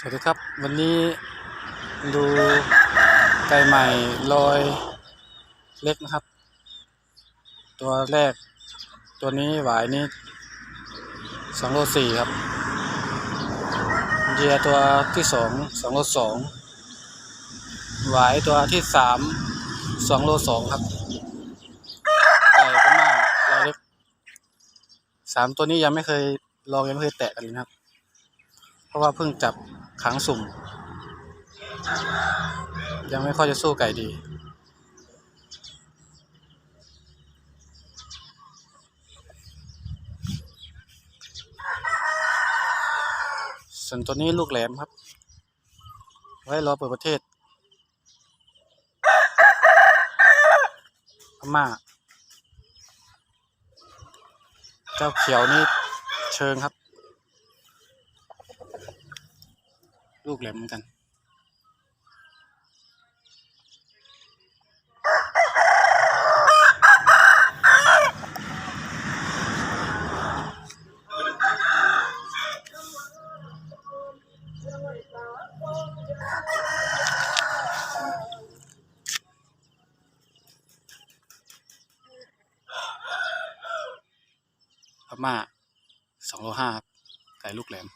สวัสดีครับ วันนี้ดูไก่ใหม่ลอยเล็กนะครับ ตัวแรก ตัวนี้หวายนี้สองโลสี่ครับเดียตัวที่สองสองโลสองหวายตัวที่สามสองโลสองครับไก่ก็มากลอยเล็กสามตัวนี้ยังไม่เคยลองยังไม่เคยแตะกันเลยนะครับ เพราะว่าเพิ่งจับขังสุ่ม ยังไม่ค่อยจะสู้ไก่ดีส่วนตัวนี้ลูกแหลมครับ ไว้รอเปิดประเทศพม่า เจ้าเขียวนี่เชิงครับ ลูกแหลมเหมือนกัน พม่าสองโลห้าไก่ลูกแหลม